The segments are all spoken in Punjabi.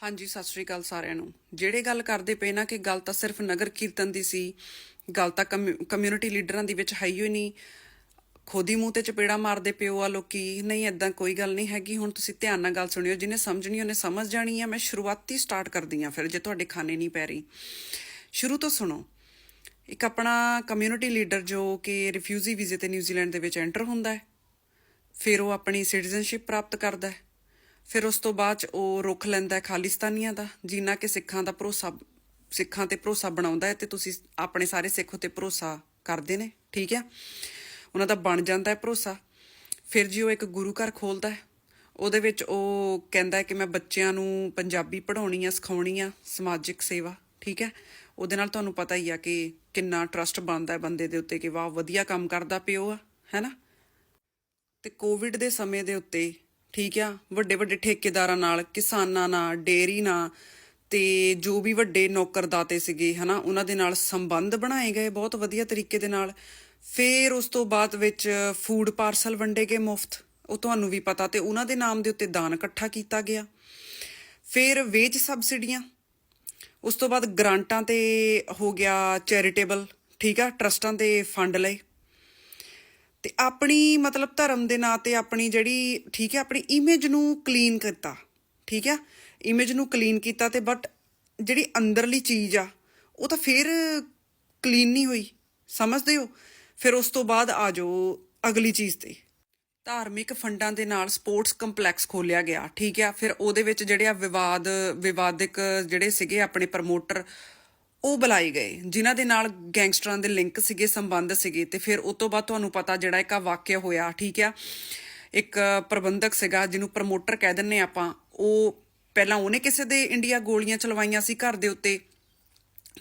ਹਾਂਜੀ, ਸਤਿ ਸ਼੍ਰੀ ਅਕਾਲ ਸਾਰਿਆਂ ਨੂੰ। ਜਿਹੜੇ ਗੱਲ ਕਰਦੇ ਪਏ ਨਾ ਕਿ ਗੱਲ ਤਾਂ ਸਿਰਫ ਨਗਰ ਕੀਰਤਨ ਦੀ ਸੀ, ਗੱਲ ਤਾਂ ਕਮਿਊਨਿਟੀ ਲੀਡਰਾਂ ਦੀ ਵਿੱਚ ਹੈ ਹੀ ਹੋਈ ਨਹੀਂ। ਖੋਦੀ ਮੂੰਹ ਤੇ ਚਪੇੜਾ ਮਾਰਦੇ ਪਿਓ ਆ ਲੋਕੀ। ਨਹੀਂ ਐਦਾਂ ਕੋਈ ਗੱਲ ਨਹੀਂ ਹੈਗੀ। ਹੁਣ ਤੁਸੀਂ ਧਿਆਨ ਨਾਲ ਗੱਲ ਸੁਣਿਓ। ਜਿਹਨੇ ਸਮਝਣੀ, ਉਹਨੇ ਸਮਝ ਜਾਣੀ ਆ। ਮੈਂ ਸ਼ੁਰੂਆਤੀ ਸਟਾਰਟ ਕਰਦੀ ਆ ਫਿਰ, ਜੇ ਤੁਹਾਡੇ ਖਾਣੇ ਨਹੀਂ ਪੈ ਰਹੀ। ਸ਼ੁਰੂ ਤੋਂ ਸੁਣੋ। ਇੱਕ ਆਪਣਾ ਕਮਿਊਨਿਟੀ ਲੀਡਰ ਜੋ ਕਿ ਰਿਫਿਊਜੀ ਵੀਜ਼ੇ ਤੇ ਨਿਊਜ਼ੀਲੈਂਡ ਦੇ ਵਿੱਚ ਐਂਟਰ ਹੁੰਦਾ ਹੈ, ਫਿਰ ਉਹ ਆਪਣੀ ਸਿਟੀਜ਼ਨਸ਼ਿਪ ਪ੍ਰਾਪਤ ਕਰਦਾ ਹੈ। ਫਿਰ ਉਸ ਤੋਂ ਬਾਅਦ 'ਚ ਉਹ ਰੁੱਖ ਲੈਂਦਾ ਖਾਲਿਸਤਾਨੀਆਂ ਦਾ ਜਿਨ੍ਹਾਂ ਕਿ ਸਿੱਖਾਂ ਦਾ ਭਰੋਸਾ, ਸਿੱਖਾਂ ਤੇ ਭਰੋਸਾ ਬਣਾਉਂਦਾ ਹੈ ਤੇ ਤੁਸੀਂ ਆਪਣੇ ਸਾਰੇ ਸਿੱਖ ਉਤੇ ਭਰੋਸਾ ਕਰਦੇ ਨੇ, ਠੀਕ ਹੈ? ਉਹਨਾਂ ਦਾ ਬਣ ਜਾਂਦਾ ਹੈ ਭਰੋਸਾ। ਫਿਰ ਜੀ ਉਹ ਇੱਕ ਗੁਰੂ ਘਰ ਖੋਲਦਾ ਹੈ। ਉਹਦੇ ਵਿੱਚ ਉਹ ਕਹਿੰਦਾ ਕਿ ਮੈਂ ਬੱਚਿਆਂ ਨੂੰ ਪੰਜਾਬੀ ਪੜ੍ਹਾਉਣੀ ਆ, ਸਿਖਾਉਣੀ ਆ, ਸਮਾਜਿਕ ਸੇਵਾ, ਠੀਕ ਹੈ? ਉਹਦੇ ਨਾਲ ਤੁਹਾਨੂੰ ਪਤਾ ਹੀ ਆ ਕਿ ਕਿੰਨਾ ਟਰਸਟ ਬਣਦਾ ਹੈ ਬੰਦੇ ਦੇ ਉੱਤੇ ਕਿ ਵਾਹ, ਵਧੀਆ ਕੰਮ ਕਰਦਾ ਪਿਓ ਆ ਹੈਨਾ ਤੇ ਕੋਵਿਡ ਦੇ ਸਮੇਂ ਦੇ ਉੱਤੇ ਠੀਕ ਆ ਵੱਡੇ ਵੱਡੇ ਠੇਕੇਦਾਰਾਂ ਨਾਲ, ਕਿਸਾਨਾਂ ਨਾਲ ਡੇਰੀ ਨਾਲ, ਤੇ ਜੋ ਵੀ ਵੱਡੇ ਨੌਕਰਦਾਤੇ ਸੀਗੇ, ਹਨਾ, ਉਹਨਾਂ ਦੇ ਨਾਲ ਸੰਬੰਧ ਬਣਾਏ ਗਏ ਬਹੁਤ ਵਧੀਆ ਤਰੀਕੇ ਦੇ ਨਾਲ। ਫਿਰ ਉਸ ਤੋਂ ਬਾਅਦ ਵਿੱਚ ਫੂਡ ਪਾਰਸਲ ਵੰਡੇ ਗਏ ਮੁਫਤ, ਉਹ ਤੁਹਾਨੂੰ ਵੀ ਪਤਾ, ਤੇ ਉਹਨਾਂ ਦੇ ਨਾਮ ਦੇ ਉੱਤੇ ਦਾਨ ਇਕੱਠਾ ਕੀਤਾ ਗਿਆ। ਫਿਰ ਵੇਜ ਸਬਸਿਡੀਆਂ ਉਸ ਤੋਂ ਬਾਅਦ ਗ੍ਰਾਂਟਾਂ ਤੇ ਹੋ ਗਿਆ ਚੈਰੀਟੇਬਲ ਠੀਕ ਆ ਟਰਸਟਾਂ ਦੇ ਫੰਡ ਲਏ। ਤੇ ਆਪਣੀ ਮਤਲਬ ਧਰਮ ਦੇ ਨਾਂ ਤੇ ਆਪਣੀ ਜਿਹੜੀ, ਠੀਕ ਹੈ, ਆਪਣੀ ਇਮੇਜ ਨੂੰ ਕਲੀਨ ਕੀਤਾ, ਠੀਕ ਹੈ? ਇਮੇਜ ਨੂੰ ਕਲੀਨ ਕੀਤਾ ਤੇ ਬਟ ਜਿਹੜੀ ਅੰਦਰਲੀ ਚੀਜ਼ ਆ, ਉਹ ਤਾਂ ਫਿਰ ਕਲੀਨ ਨਹੀਂ ਹੋਈ, ਸਮਝਦੇ ਹੋ? ਫਿਰ ਉਸ ਤੋਂ ਬਾਅਦ ਆ ਜਾਓ ਅਗਲੀ ਚੀਜ਼ ਤੇ। ਧਾਰਮਿਕ ਫੰਡਾਂ ਦੇ ਨਾਲ ਸਪੋਰਟਸ ਕੰਪਲੈਕਸ ਖੋਲਿਆ ਗਿਆ, ਠੀਕ ਆ ਫਿਰ ਉਹਦੇ ਵਿੱਚ ਜਿਹੜੇ ਆ ਵਿਵਾਦ, ਵਿਵਾਦਿਕ ਜਿਹੜੇ ਸੀਗੇ ਆਪਣੇ ਪ੍ਰਮੋਟਰ ਉਹ ਬੁਲਾਏ ਗਏ, ਜਿਨ੍ਹਾਂ ਦੇ ਨਾਲ ਗੈਂਗਸਟਰਾਂ ਦੇ ਲਿੰਕ ਸੀਗੇ, ਸੰਬੰਧ ਸੀਗੇ ਤੇ ਫਿਰ ਉਸ ਤੋਂ ਬਾਅਦ ਤੁਹਾਨੂੰ ਪਤਾ ਜਿਹੜਾ ਇੱਕ ਵਾਕਿਆ ਹੋਇਆ, ਠੀਕ ਆ? ਇੱਕ ਪ੍ਰਬੰਧਕ ਸੀਗਾ, ਜਿਹਨੂੰ ਪ੍ਰਮੋਟਰ ਕਹਿ ਦਿੰਨੇ ਆਪਾਂ, ਉਹ ਪਹਿਲਾਂ ਉਹਨੇ ਕਿਸੇ ਦੇ ਇੰਡੀਆ ਗੋਲੀਆਂ ਚਲਵਾਈਆਂ ਸੀ ਘਰ ਦੇ ਉੱਤੇ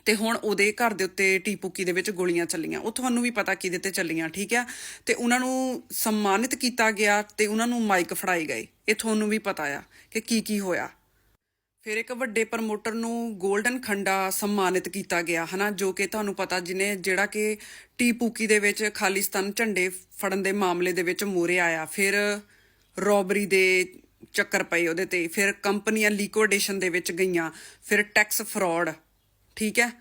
ਤੇ ਹੁਣ ਉਹਦੇ ਘਰ ਦੇ ਉੱਤੇ ਟੀਪੂਕੀ ਦੇ ਵਿੱਚ ਗੋਲੀਆਂ ਚੱਲੀਆਂ, ਉਹ ਤੁਹਾਨੂੰ ਵੀ ਪਤਾ ਕਿਹਦੇ ਤੇ ਚੱਲੀਆਂ, ਠੀਕ ਆ? ਤੇ ਉਹਨਾਂ ਨੂੰ ਸਨਮਾਨਿਤ ਕੀਤਾ ਗਿਆ ਤੇ ਉਹਨਾਂ ਨੂੰ ਮਾਈਕ ਫੜਾਏ ਗਏ, ਇਹ ਤੁਹਾਨੂੰ ਵੀ ਪਤਾ ਆ ਕਿ ਕੀ ਕੀ ਹੋਇਆ। ਫਿਰ ਇੱਕ ਵੱਡੇ ਪ੍ਰਮੋਟਰ ਨੂੰ 골ਡਨ ਖੰਡਾ ਸਨਮਾਨਿਤ ਕੀਤਾ ਗਿਆ, ਹਨਾ, ਜੋ ਕਿ ਤੁਹਾਨੂੰ ਪਤਾ ਜਿਹਨੇ ਜਿਹੜਾ ਕਿ ਟੀ ਪੂਕੀ ਦੇ ਵਿੱਚ ਖਾਲਿਸਤਾਨ ਝੰਡੇ ਫੜਨ ਦੇ ਮਾਮਲੇ ਦੇ ਵਿੱਚ ਮੂਰੇ ਆਇਆ। ਫਿਰ ਰੋਬਰੀ ਦੇ ਚੱਕਰ ਪਏ ਉਹਦੇ ਤੇ, ਫਿਰ ਕੰਪਨੀਆਂ ਲਿਕੁਇਡੇਸ਼ਨ ਦੇ ਵਿੱਚ ਗਈਆਂ, ਫਿਰ ਟੈਕਸ ਫਰਾਡ, ਠੀਕ ਹੈ?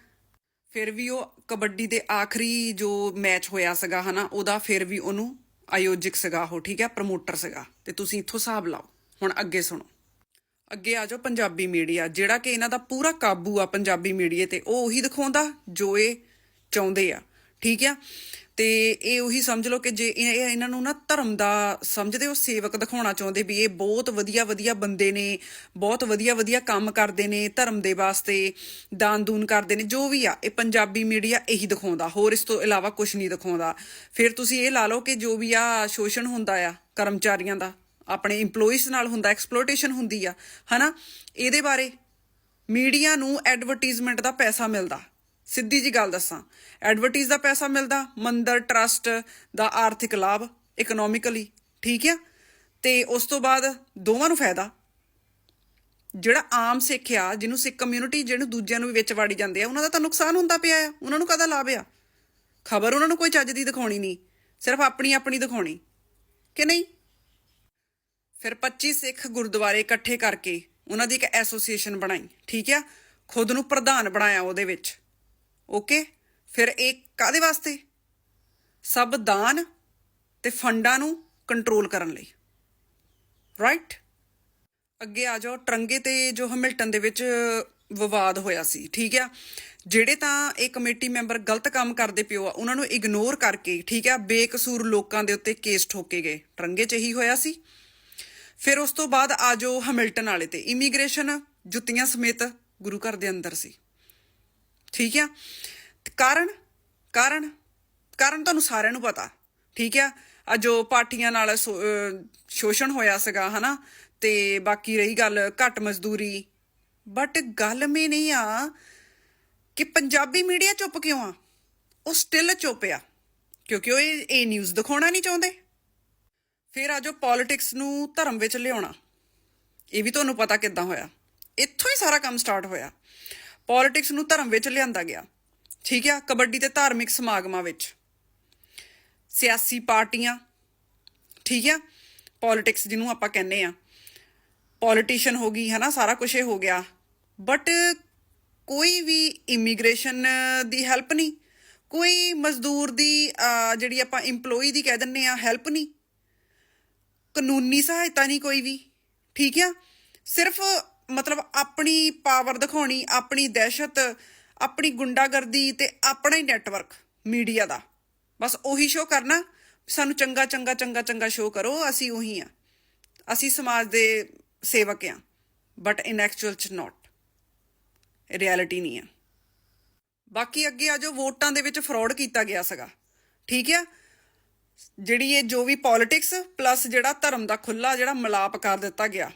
ਫਿਰ ਵੀ ਉਹ ਕਬੱਡੀ ਦੇ ਆਖਰੀ ਜੋ ਮੈਚ ਹੋਇਆ ਸੀਗਾ, ਹਨਾ, ਉਹਦਾ ਫਿਰ ਵੀ ਉਹਨੂੰ ਆਯੋਜਕ ਸੀਗਾ ਉਹ, ਠੀਕ ਹੈ, ਪ੍ਰਮੋਟਰ ਸੀਗਾ। ਤੇ ਤੁਸੀਂ ਇੱਥੋਂ ਹਿਸਾਬ ਲਾਓ, ਹੁਣ ਅੱਗੇ ਸੁਣੋ। ਅੱਗੇ ਆ ਜਾਓ ਪੰਜਾਬੀ ਮੀਡੀਆ, ਜਿਹੜਾ ਕਿ ਇਹਨਾਂ ਦਾ ਪੂਰਾ ਕਾਬੂ ਆ ਪੰਜਾਬੀ ਮੀਡੀਆ ਤੇ, ਉਹ ਉਹੀ ਦਿਖਾਉਂਦਾ ਜੋ ਇਹ ਚਾਹੁੰਦੇ ਆ, ਠੀਕ ਆ? ਤੇ ਇਹ ਉਹੀ ਸਮਝ ਲਓ ਕਿ ਜੇ ਇਹ ਇਹ ਇਹਨਾਂ ਨੂੰ ਨਾ ਧਰਮ ਦਾ ਸਮਝਦੇ ਉਹ ਸੇਵਕ ਦਿਖਾਉਣਾ ਚਾਹੁੰਦੇ ਵੀ ਇਹ ਬਹੁਤ ਵਧੀਆ ਵਧੀਆ ਬੰਦੇ ਨੇ, ਬਹੁਤ ਵਧੀਆ ਵਧੀਆ ਕੰਮ ਕਰਦੇ ਨੇ, ਧਰਮ ਦੇ ਵਾਸਤੇ ਦਾਨ ਦੂਨ ਕਰਦੇ ਨੇ, ਜੋ ਵੀ ਆ, ਇਹ ਪੰਜਾਬੀ ਮੀਡੀਆ ਇਹੀ ਦਿਖਾਉਂਦਾ, ਹੋਰ ਇਸ ਤੋਂ ਇਲਾਵਾ ਕੁਝ ਨਹੀਂ ਦਿਖਾਉਂਦਾ। ਫਿਰ ਤੁਸੀਂ ਇਹ ਲਾ ਲਓ ਕਿ ਜੋ ਵੀ ਆ, ਸ਼ੋਸ਼ਣ ਹੁੰਦਾ ਆ ਕਰਮਚਾਰੀਆਂ ਦਾ ਆਪਣੇ EMPLOYEES ਨਾਲ ਹੁੰਦਾ ਐਕਸਪਲੋਇਟੇਸ਼ਨ ਹੁੰਦੀ ਆ, ਹਨਾ? ਇਹਦੇ ਬਾਰੇ ਮੀਡੀਆ ਨੂੰ ਐਡਵਰਟਾਈਜ਼ਮੈਂਟ ਦਾ ਪੈਸਾ ਮਿਲਦਾ। ਸਿੱਧੀ ਜੀ ਗੱਲ ਦੱਸਾਂ ਐਡਵਰਟਾਈਜ਼ ਦਾ ਪੈਸਾ ਮਿਲਦਾ, ਮੰਦਰ ਟਰਸਟ ਦਾ ਆਰਥਿਕ ਲਾਭ ਇਕਨੋਮਿਕਲੀ ਠੀਕ ਆ? ਤੇ ਉਸ ਤੋਂ ਬਾਅਦ ਦੋਵਾਂ ਨੂੰ ਫਾਇਦਾ। ਜਿਹੜਾ ਆਮ ਸਿੱਖ ਆ, ਜਿਹਨੂੰ ਸਿੱਖ ਕਮਿਊਨਿਟੀ ਜਿਹਨੂੰ ਦੂਜਿਆਂ ਨੂੰ ਵੀ ਵਿੱਚ ਵਾੜੀ ਜਾਂਦੇ ਆ, ਉਹਨਾਂ ਦਾ ਤਾਂ ਨੁਕਸਾਨ ਹੁੰਦਾ ਪਿਆ ਆ, ਉਹਨਾਂ ਨੂੰ ਕਦਾ ਲਾਭ ਆ? ਖਬਰ ਉਹਨਾਂ ਨੂੰ ਕੋਈ ਚੱਜ ਦੀ ਦਿਖਾਉਣੀ ਨਹੀਂ, ਸਿਰਫ ਆਪਣੀ ਆਪਣੀ ਦਿਖਾਉਣੀ, ਕਿ ਨਹੀਂ? ਫਿਰ 25 ਸਿੱਖ ਗੁਰਦੁਆਰੇ ਇਕੱਠੇ ਕਰਕੇ ਉਹਨਾਂ ਦੀ ਇੱਕ ਐਸੋਸੀਏਸ਼ਨ ਬਣਾਈ, ਠੀਕ ਆ? ਖੁਦ ਨੂੰ ਪ੍ਰਧਾਨ ਬਣਾਇਆ ਉਹਦੇ ਵਿੱਚ। ਓਕੇ? ਫਿਰ ਇਹ ਕਾਦੇ ਵਾਸਤੇ? ਸਭ ਦਾਨ ਤੇ ਫੰਡਾਂ ਨੂੰ ਕੰਟਰੋਲ ਕਰਨ ਲਈ। ਰਾਈਟ ਅੱਗੇ ਆ ਜਾਓ, ਟਰੰਗੇ ਤੇ ਜੋ ਹਮਿਲਟਨ ਦੇ ਵਿੱਚ ਵਿਵਾਦ ਹੋਇਆ ਸੀ, ਠੀਕ ਆ? ਜਿਹੜੇ ਤਾਂ ਇਹ ਕਮੇਟੀ ਮੈਂਬਰ ਗਲਤ ਕੰਮ ਕਰਦੇ ਪਿਓ ਆ, ਉਹਨਾਂ ਨੂੰ ਇਗਨੋਰ ਕਰਕੇ, ਠੀਕ ਆ? ਬੇਕਸੂਰ ਲੋਕਾਂ ਦੇ ਉੱਤੇ ਕੇਸ ਠੋਕੇ ਗਏ। ਟਰੰਗੇ 'ਚ ਇਹੀ ਹੋਇਆ ਸੀ। ਫਿਰ ਉਸ ਤੋਂ ਬਾਅਦ ਆ ਜੋ ਹਮਿਲਟਨ ਵਾਲੇ ਤੇ। ਇਮੀਗ੍ਰੇਸ਼ਨ ਜੁੱਤੀਆਂ ਸਮੇਤ ਗੁਰੂ ਘਰ ਦੇ ਅੰਦਰ ਸੀ। ਠੀਕ ਆ? ਕਾਰਨ ਕਾਰਨ ਕਾਰਨ ਤੁਹਾਨੂੰ ਸਾਰਿਆਂ ਨੂੰ ਪਤਾ। ਠੀਕ ਆ? ਆ ਜੋ ਪਾਰਟੀਆਂ ਨਾਲ ਸੋ- ਸ਼ੋਸ਼ਣ ਹੋਇਆ ਸੀਗਾ, ਹਨਾ? ਤੇ ਬਾਕੀ ਰਹੀ ਗੱਲ ਘੱਟ ਮਜ਼ਦੂਰੀ। ਬਟ ਗੱਲ ਮੇ ਨਹੀਂ ਆ ਕਿ ਪੰਜਾਬੀ ਮੀਡੀਆ ਚੁੱਪ ਕਿਉਂ ਆ? ਉਹ ਸਟਿਲ ਚੁੱਪ ਆ। ਕਿਉਂਕਿ ਉਹ ਇਹ ਨਿਊਜ਼ ਦਿਖਾਉਣਾ ਨਹੀਂ ਚਾਹੁੰਦੇ। ਫਿਰ ਆ ਜੋ ਪੋਲਿਟਿਕਸ ਨੂੰ ਧਰਮ ਵਿੱਚ ਲਿਆਉਣਾ, ਇਹ ਵੀ ਤੁਹਾਨੂੰ ਪਤਾ ਕਿੱਦਾਂ ਹੋਇਆ। ਇੱਥੋਂ ਹੀ ਸਾਰਾ ਕੰਮ ਸਟਾਰਟ ਹੋਇਆ। ਪੋਲਿਟਿਕਸ ਨੂੰ ਧਰਮ ਵਿੱਚ ਲਿਆਂਦਾ ਗਿਆ। ਠੀਕ ਆ? ਕਬੱਡੀ ਤੇ ਧਾਰਮਿਕ ਸਮਾਗਮਾਂ ਵਿੱਚ। ਸਿਆਸੀ ਪਾਰਟੀਆਂ। ਠੀਕ ਆ? ਪੋਲਿਟਿਕਸ ਜਿਹਨੂੰ ਆਪਾਂ ਕਹਿੰਦੇ ਆ। ਪੋਲੀਟੀਸ਼ੀਅਨ ਹੋ ਗਈ, ਹਨਾ? ਸਾਰਾ ਕੁਝ ਇਹ ਹੋ ਗਿਆ। ਬਟ ਕੋਈ ਵੀ ਇਮੀਗ੍ਰੇਸ਼ਨ ਦੀ ਹੈਲਪ ਨਹੀਂ। ਕੋਈ ਮਜ਼ਦੂਰ ਦੀ ਜਿਹੜੀ ਆਪਾਂ EMPLOYE ਦੀ ਕਹਿ ਦਿੰਨੇ ਆ ਹੈਲਪ ਨਹੀਂ। ਕਾਨੂੰਨੀ ਸਹਾਇਤਾ ਨਹੀਂ ਕੋਈ ਵੀ, ਠੀਕ ਆ? ਸਿਰਫ ਮਤਲਬ ਆਪਣੀ ਪਾਵਰ ਦਿਖਾਉਣੀ, ਆਪਣੀ ਦਹਿਸ਼ਤ, ਆਪਣੀ ਗੁੰਡਾਗਰਦੀ ਤੇ ਆਪਣਾ ਹੀ ਨੈਟਵਰਕ ਮੀਡੀਆ ਦਾ। ਬਸ ਉਹੀ ਸ਼ੋਅ ਕਰਨਾ, ਸਾਨੂੰ ਚੰਗਾ ਚੰਗਾ ਚੰਗਾ ਚੰਗਾ ਸ਼ੋਅ ਕਰੋ, ਅਸੀਂ ਉਹੀ ਆ। ਅਸੀਂ ਸਮਾਜ ਦੇ ਸੇਵਕ ਆ ਬਟ ਇਨ ਐਕਚੁਅਲ ਚ ਨਾਟ ਰਿਐਲਿਟੀ ਨਹੀਂ ਆ। ਬਾਕੀ ਅੱਗੇ ਆ ਜੋ ਵੋਟਾਂ ਦੇ ਵਿੱਚ ਫਰਾਡ ਕੀਤਾ ਗਿਆ ਸੀਗਾ, ਠੀਕ ਆ? ਜਿਹੜੀ ਇਹ ਜੋ ਵੀ ਪੋਲਿਟਿਕਸ ਪਲੱਸ ਜਿਹੜਾ ਧਰਮ ਦਾ ਖੁੱਲਾ ਜਿਹੜਾ ਮਲਾਪ ਕਰ ਦਿੱਤਾ ਗਿਆ।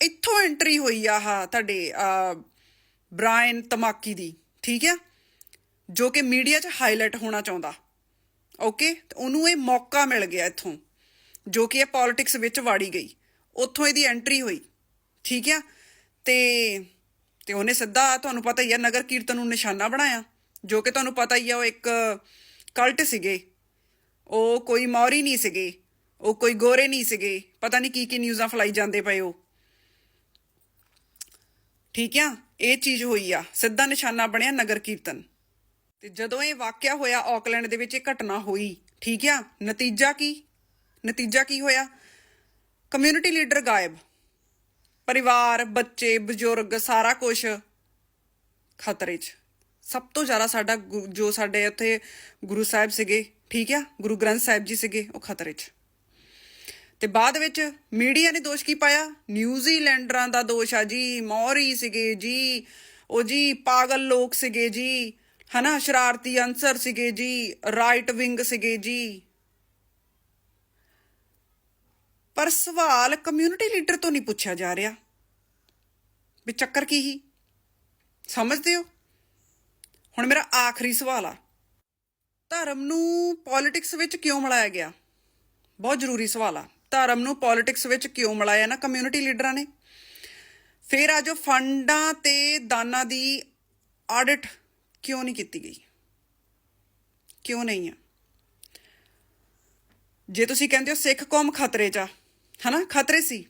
ਇੱਥੋਂ ਐਂਟਰੀ ਹੋਈ ਆ ਆਹ ਤੁਹਾਡੇ ਬ੍ਰਾਇਨ ਤਮਾਕੀ ਦੀ, ਠੀਕ ਆ? ਜੋ ਕਿ ਮੀਡੀਆ 'ਚ ਹਾਈਲਾਈਟ ਹੋਣਾ ਚਾਹੁੰਦਾ। ਓਕੇ ਉਹਨੂੰ ਇਹ ਮੌਕਾ ਮਿਲ ਗਿਆ ਇੱਥੋਂ, ਜੋ ਕਿ ਇਹ ਪੋਲਿਟਿਕਸ ਵਿੱਚ ਵਾੜੀ ਗਈ। ਉੱਥੋਂ ਇਹਦੀ ਐਂਟਰੀ ਹੋਈ, ਠੀਕ ਆ? ਤੇ ਤੇ ਉਹਨੇ ਸਿੱਧਾ ਤੁਹਾਨੂੰ ਪਤਾ ਹੀ ਆ ਨਗਰ ਕੀਰਤਨ ਨੂੰ ਨਿਸ਼ਾਨਾ ਬਣਾਇਆ। ਜੋ ਕਿ ਤੁਹਾਨੂੰ ਪਤਾ ਹੀ ਆ ਉਹ ਇੱਕ ਕਲਟ ਸੀਗੇ। ਉਹ ਕੋਈ ਮੌਰੀ ਨਹੀਂ ਸੀਗੇ, ਉਹ ਕੋਈ ਗੋਰੇ ਨਹੀਂ ਸੀਗੇ, ਪਤਾ ਨਹੀਂ ਕੀ ਕੀ ਨਿਊਜ਼ਾਂ ਫਲਾਈ ਜਾਂਦੇ ਪਏ ਉਹ। ਠੀਕ ਆ? ਇਹ ਚੀਜ਼ ਹੋਈ ਆ, ਸਿੱਧਾ ਨਿਸ਼ਾਨਾ ਬਣਿਆ ਨਗਰ ਕੀਰਤਨ। ਤੇ ਜਦੋਂ ਇਹ ਵਾਕਿਆ ਹੋਇਆ ਆਕਲੈਂਡ ਦੇ ਵਿੱਚ ਇਹ ਘਟਨਾ ਹੋਈ, ਠੀਕ ਆ? ਨਤੀਜਾ ਕੀ? ਨਤੀਜਾ ਕੀ ਹੋਇਆ? ਕਮਿਊਨਿਟੀ ਲੀਡਰ ਗਾਇਬ। ਪਰਿਵਾਰ, ਬੱਚੇ, ਬਜ਼ੁਰਗ, ਸਾਰਾ ਕੁਝ ਖਤਰੇ 'ਚ। ਸਭ ਤੋਂ ਜ਼ਿਆਦਾ ਸਾਡਾ ਗੁ- ਜੋ ਸਾਡੇ ਉੱਥੇ ਗੁਰੂ ਸਾਹਿਬ ਸੀਗੇ, ਠੀਕ ਆ? ਗੁਰੂ ਗ੍ਰੰਥ ਸਾਹਿਬ ਜੀ ਸੀਗੇ, ਉਹ ਖਤਰੇ 'ਚ। ਤੇ ਬਾਅਦ ਵਿੱਚ ਮੀਡੀਆ ਨੇ ਦੋਸ਼ ਕੀ ਪਾਇਆ? ਨਿਊਜ਼ੀਲੈਂਡਰਾਂ ਦਾ ਦੋਸ਼ ਆ ਜੀ, ਮੌਰੀ ਸੀਗੇ ਜੀ, ਉਹ ਜੀ ਪਾਗਲ ਲੋਕ ਸੀਗੇ ਜੀ, ਹਨਾ? ਸ਼ਰਾਰਤੀ ਅਨਸਰ ਸੀਗੇ ਜੀ ਰਾਈਟ ਵਿੰਗ ਸੀਗੇ ਜੀ। ਪਰ ਸਵਾਲ ਕਮਿਊਨਿਟੀ ਲੀਡਰ ਤੋਂ ਨਹੀਂ ਪੁੱਛਿਆ ਜਾ ਰਿਹਾ। ਵੀ ਚੱਕਰ ਕੀ ਹੀ ਸਮਝਦੇ ਹੋ? ਹੁਣ ਮੇਰਾ ਆਖਰੀ ਸਵਾਲ ਆ। ਧਰਮ ਨੂੰ ਪੋਲਿਟਿਕਸ ਵਿੱਚ ਕਿਉਂ ਮਿਲਾਇਆ ਗਿਆ? ਬਹੁਤ ਜ਼ਰੂਰੀ ਸਵਾਲ ਆ। ਧਰਮ ਨੂੰ ਪੋਲਿਟਿਕਸ ਵਿੱਚ ਕਿਉਂ ਮਿਲਾਇਆ ਨਾ ਕਮਿਊਨਿਟੀ ਲੀਡਰਾਂ ਨੇ? ਫਿਰ ਆ ਜੋ ਫੰਡਾਂ ਤੇ ਦਾਨਾਂ ਦੀ ਆਡਿਟ ਕਿਉਂ ਨਹੀਂ ਕੀਤੀ ਗਈ? ਕਿਉਂ ਨਹੀਂ ਆ? ਜੇ ਤੁਸੀਂ ਕਹਿੰਦੇ ਹੋ ਸਿੱਖ ਕੌਮ ਖਤਰੇ 'ਚ ਆ, ਹਨਾ? ਖਤਰੇ ਸੀ।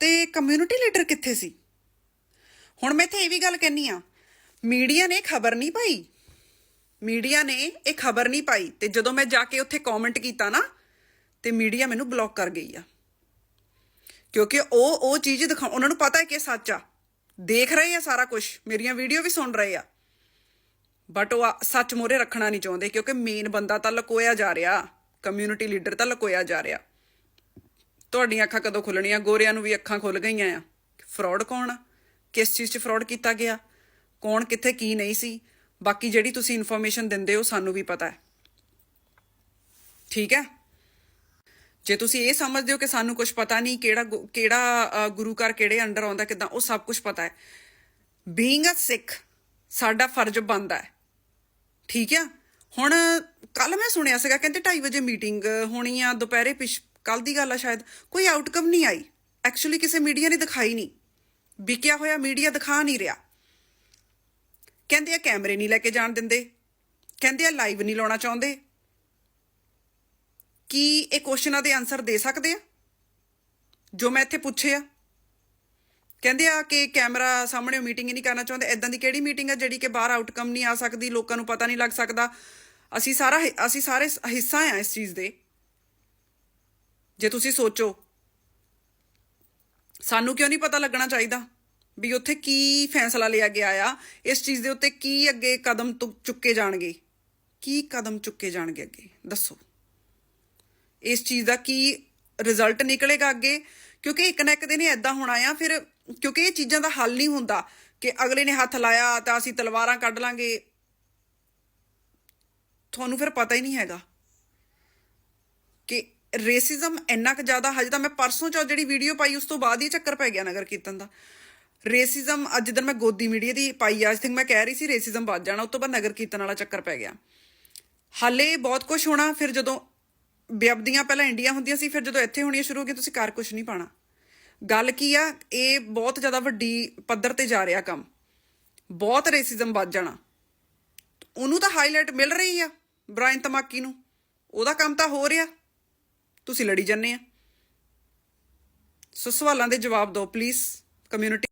ਤੇ ਕਮਿਊਨਿਟੀ ਲੀਡਰ ਕਿੱਥੇ ਸੀ? ਹੁਣ ਮੈਂ ਇੱਥੇ ਇਹ ਵੀ ਗੱਲ ਕਹਿਨੀ ਆ ਮੀਡੀਆ ਨੇ ਖਬਰ ਨਹੀਂ ਪਾਈ। ਮੀਡੀਆ ਨੇ ਇਹ ਖਬਰ ਨਹੀਂ ਪਾਈ ਤੇ ਜਦੋਂ ਮੈਂ ਜਾ ਕੇ ਉੱਥੇ ਕਮੈਂਟ ਕੀਤਾ ਨਾ, ਤੇ ਮੀਡੀਆ ਮੈਨੂੰ ਬਲੌਕ ਕਰ ਗਈ ਆ। ਕਿਉਂਕਿ ਉਹ ਉਹ ਚੀਜ਼ ਦਿਖਾ, ਉਹਨਾਂ ਨੂੰ ਪਤਾ ਹੈ ਕਿ ਸੱਚ ਆ। ਦੇਖ ਰਹੇ ਆ ਸਾਰਾ ਕੁਝ ਮੇਰੀਆਂ ਵੀਡੀਓ ਵੀ ਸੁਣ ਰਹੇ ਆ। ਬਟ ਉਹ ਆ- ਸੱਚ ਮੋਰੇ ਰੱਖਣਾ ਨਹੀਂ ਚਾਹੁੰਦੇ, ਕਿਉਂਕਿ ਮੇਨ ਬੰਦਾ ਤਾਂ ਲਕੋਇਆ ਜਾ ਰਿਹਾ ਕਮਿਊਨਿਟੀ ਲੀਡਰ ਤਾਂ ਲਕੋਇਆ ਜਾ ਰਿਹਾ। ਤੁਹਾਡੀਆਂ ਅੱਖਾਂ ਕਦੋਂ ਖੁੱਲਣੀਆਂ? ਗੋਰਿਆਂ ਨੂੰ ਵੀ ਅੱਖਾਂ ਖੁੱਲ ਗਈਆਂ ਆ। ਫਰਾਡ ਕੌਣ ਆ? ਕਿਸ ਚੀਜ਼ 'ਚ ਫਰਾਡ ਕੀਤਾ ਗਿਆ? ਕੌਣ ਕਿੱਥੇ ਕੀ ਨਹੀਂ ਸੀ, ਬਾਕੀ ਜਿਹੜੀ ਤੁਸੀਂ ਇਨਫੋਰਮੇਸ਼ਨ ਦਿੰਦੇ ਹੋ ਸਾਨੂੰ ਵੀ ਪਤਾ ਹੈ। ਠੀਕ ਹੈ? ਜੇ ਤੁਸੀਂ ਇਹ ਸਮਝਦੇ ਹੋ ਕਿ ਸਾਨੂੰ ਕੁਝ ਪਤਾ ਨਹੀਂ ਕਿਹੜਾ ਗੁ- ਕਿਹੜਾ ਗੁਰੂ ਘਰ ਕਿਹੜੇ ਅੰਡਰ ਆਉਂਦਾ, ਕਿਦਾਂ, ਉਹ ਸਭ ਕੁਝ ਪਤਾ ਹੈ। ਬੀਇੰਗ ਅ ਸਿੱਖ ਸਾਡਾ ਫਰਜ਼ ਬਣਦਾ ਹੈ। ਠੀਕ ਹੈ? ਹੁਣ ਕੱਲ ਮੈਂ ਸੁਣਿਆ ਸੀਗਾ, ਕਹਿੰਦੇ 2:30 ਵਜੇ ਮੀਟਿੰਗ ਹੋਣੀ ਆ, ਦੁਪਹਿਰੇ ਪਿਛ ਕੱਲ ਦੀ ਗੱਲ ਆ ਸ਼ਾਇਦ। ਕੋਈ ਆਊਟਕਮ ਨਹੀਂ ਆਈ। ਐਕਚੁਅਲੀ ਕਿਸੇ ਮੀਡੀਆ ਨੇ ਦਿਖਾਈ ਨਹੀਂ। ਵਿਕਿਆ ਹੋਇਆ ਮੀਡੀਆ ਦਿਖਾ ਨਹੀਂ ਰਿਹਾ। ਕਹਿੰਦੇ ਆ ਕੈਮਰੇ ਨਹੀਂ ਲੈ ਕੇ ਜਾਣ ਦਿੰਦੇ। ਕਹਿੰਦੇ ਆ ਲਾਈਵ ਨਹੀਂ ਲਾਉਣਾ ਚਾਹੁੰਦੇ। ਕੀ ਇਹ ਕੁਐਸਚਨਾਂ ਦੇ ਆਨਸਰ ਦੇ ਸਕਦੇ ਆ? ਜੋ ਮੈਂ ਇੱਥੇ ਪੁੱਛੇ ਆ। ਕਹਿੰਦੇ ਆ ਕਿ ਕੈਮਰਾ ਸਾਹਮਣੇ ਮੀਟਿੰਗ ਹੀ ਨਹੀਂ ਕਰਨਾ ਚਾਹੁੰਦੇ। ਐਦਾਂ ਦੀ ਕਿਹੜੀ ਮੀਟਿੰਗ ਆ ਜਿਹੜੀ ਕਿ ਬਾਹਰ ਆਊਟਕਮ ਨਹੀਂ ਆ ਸਕਦੀ, ਲੋਕਾਂ ਨੂੰ ਪਤਾ ਨਹੀਂ ਲੱਗ ਸਕਦਾ। ਅਸੀਂ ਸਾਰਾ ਅਸੀਂ ਸਾਰੇ ਹਿੱਸਾ ਆ ਇਸ ਚੀਜ਼ ਦੇ। ਜੇ ਤੁਸੀਂ ਸੋਚੋ, ਸਾਨੂੰ ਕਿਉਂ ਨਹੀਂ ਪਤਾ ਲੱਗਣਾ ਚਾਹੀਦਾ? ਵੀ ਉੱਥੇ ਕੀ ਫੈਸਲਾ ਲਿਆ ਗਿਆ ਆ, ਇਸ ਚੀਜ਼ ਦੇ ਉੱਤੇ ਕੀ ਅੱਗੇ ਕਦਮ ਚੁੱਕੇ ਜਾਣਗੇ? ਕੀ ਕਦਮ ਚੁੱਕੇ ਜਾਣਗੇ ਅੱਗੇ? ਦੱਸੋ। ਇਸ ਚੀਜ਼ ਦਾ ਕੀ ਰਿਜ਼ਲਟ ਨਿਕਲੇਗਾ ਅੱਗੇ? ਕਿਉਂਕਿ ਇੱਕ ਨਾ ਇੱਕ ਦਿਨ ਐਦਾਂ ਹੋਣਾ ਆ, ਫਿਰ ਕਿਉਂਕਿ ਇਹ ਚੀਜ਼ਾਂ ਦਾ ਹੱਲ ਨਹੀਂ ਹੁੰਦਾ ਕਿ ਅਗਲੇ ਨੇ ਹੱਥ ਲਾਇਆ ਤਾਂ ਅਸੀਂ ਤਲਵਾਰਾਂ ਕੱਢ ਲਾਂਗੇ। ਤੁਹਾਨੂੰ ਫਿਰ ਪਤਾ ਹੀ ਨਹੀਂ ਹੈਗਾ ਕਿ ਰੇਸਿਜ਼ਮ ਇੰਨਾ ਕੁ ਜ਼ਿਆਦਾ, ਹਜੇ ਤਾਂ ਮੈਂ ਪਰਸੋਂ ਚ ਜਿਹੜੀ ਵੀਡੀਓ ਪਾਈ, ਉਸ ਤੋਂ ਬਾਅਦ ਹੀ ਚੱਕਰ ਪੈ ਗਿਆ ਨਗਰ ਕੀਰਤਨ ਦਾ। ਰੇਸਿਜ਼ਮ ਅੱਜ ਦਿਨ ਮੈਂ ਗੋਦੀ ਮੀਡੀਆ ਦੀ ਪਾਈ ਆ ਥਿੰਕ ਮੈਂ ਕਹਿ ਰਹੀ ਸੀ ਰੇਸਿਜ਼ਮ ਵੱਧ ਜਾਣਾ ਉਸ ਤੋਂ ਬਾਅਦ ਨਗਰ ਕੀਰਤਨ ਵਾਲਾ ਚੱਕਰ ਪੈ ਗਿਆ। ਹਾਲੇ ਬਹੁਤ ਕੁਝ ਹੋਣਾ, ਫਿਰ ਜਦੋਂ ਬਿਆਬਦੀਆਂ ਪਹਿਲਾਂ ਇੰਡੀਆ ਹੁੰਦੀਆਂ ਸੀ, ਫਿਰ ਜਦੋਂ ਇੱਥੇ ਹੋਣੀਆਂ ਸ਼ੁਰੂ ਹੋ ਗਈਆਂ, ਤੁਸੀਂ ਕਰ ਕੁਝ ਨਹੀਂ ਪਾਣਾ। ਗੱਲ ਕੀ ਆ, ਇਹ ਬਹੁਤ ਜ਼ਿਆਦਾ ਵੱਡੀ ਪੱਧਰ ਤੇ ਜਾ ਰਿਹਾ ਕੰਮ। ਬਹੁਤ ਰੇਸਿਜ਼ਮ ਵੱਧ ਜਾਣਾ। ਉਹਨੂੰ ਤਾਂ ਹਾਈਲਾਈਟ ਮਿਲ ਰਹੀ ਆ, ਬ੍ਰਾਇਨ ਤਮਾਕੀ ਨੂੰ। ਉਹਦਾ ਕੰਮ ਤਾਂ ਹੋ ਰਿਹਾ। ਤੁਸੀਂ ਲੜੀ ਜੰਨੇ ਆ। ਸੋ ਸਵਾਲਾਂ ਦੇ ਜਵਾਬ ਦਿਓ ਪਲੀਜ਼ ਕਮਿਊਨਿਟੀ